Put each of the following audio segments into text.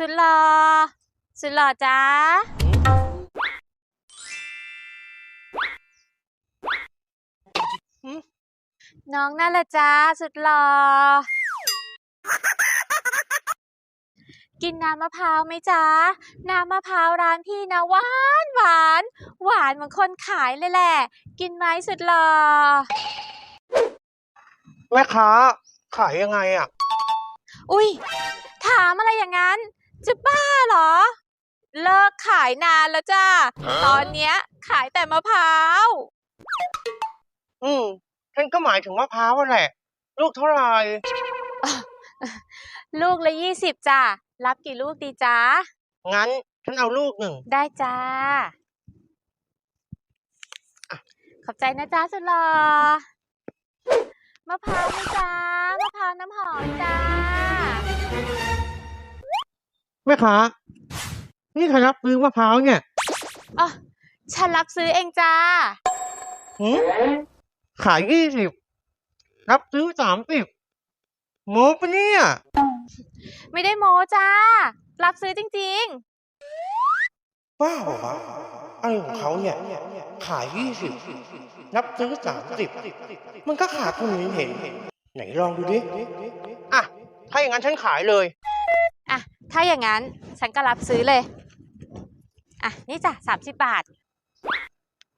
สุดหล่อสุดหล่อจ้าน้องนั่นแหละจ้าสุดหล่อกินน้ำมะพร้าวไหมจ๊ะ น้ำมะพร้าวร้านพี่นะหวานหวาน หวานเหมือนคนขายเลยแหละ กินไหมสุดหล่อแม่ค้าขายยังไงอะ อุ้ยถามอะไรอย่างนั้น จะบ้าเหรอ เลิกขายนานแล้วจ้า ตอนเนี้ยขายแต่มะพร้าว อืมฉันก็หมายถึงมะพร้าวอะแหละ ลูกเท่าไหร่ลูกละยี่สิบจ้ารับกี่ลูกดีจ้างั้นฉันเอาลูกหนึ่ง ได้จ้า ขอบใจนะจ้าสุดหล่อมะพร้าวไหมจ้ามะพร้าวน้ำหอมจ้า แม่ค้านี่ใครรับซื้อมะพร้าวเนี่ยอ๋อฉันรับซื้อเองจ้าหืมขายยี่สิบรับซื้อสามสิบโมปะเนี่ย ไม่ได้โม้จ้า รับซื้อจริงบ้าเหรอวะอะไรของเขาเนี่ย ขายยี่สิบรับซื้อสามสิบมันก็ขาดทุนเห็นๆไหนลองดูดิ อะ ถ้าอย่างนั้นฉันขายเลยๆอะ ถ้าอย่างนั้นฉันก็รับซื้อเลย อะ นี่จ้ะสามสิบบาท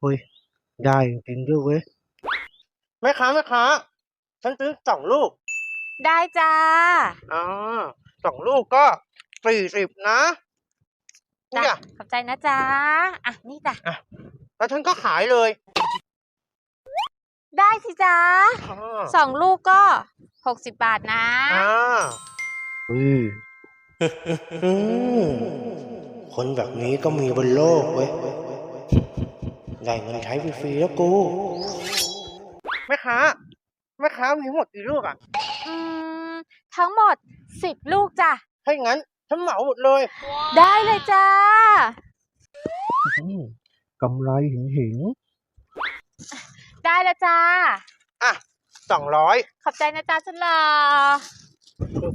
เฮ้ย ได้จริงๆด้วยเว้ย แม่ค้าแม่ค้า ฉันซื้อสองลูก ได้จ้า อ่าสองลูกก็สี่สิบนะจ้ะเนี่ยขอบใจนะจ้าอะ นี่จ้ะ แล้วฉันก็ขายเลยได้สิจ้าอ่าสองลูกก็หกสิบบาทนะ อ่าอืมอืม คนแบบนี้ก็มีบนโลกเว้ย ได้เงินใช้ฟรีๆแล้วกู แม่ค้า แม่ค้ามีทั้งหมดกี่ลูกอะ อืม ทั้งหมดสิบลูกจ้ะ ถ้าอย่างนั้นฉันเหมาหมดเลย ได้เลยจ้ากำไรหินหินได้แล้วจ้า อะสองร้อย ขอบใจนะจ้าสุดหล่อลูก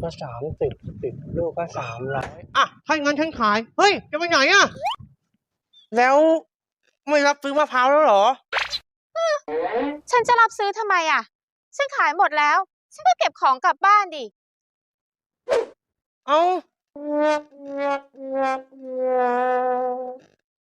ก็สามสิบสิบลูกก็สามร้อยอะถ้าอย่างนั้นฉันขาย เฮ้ย จะไปไหนอะ แล้วไม่รับซื้อมะพร้าวแล้วเหรอ ฉันจะรับซื้อทำไมอะ ฉันขายหมดแล้ว ฉันก็เก็บของกลับบ้านดิ เอ้า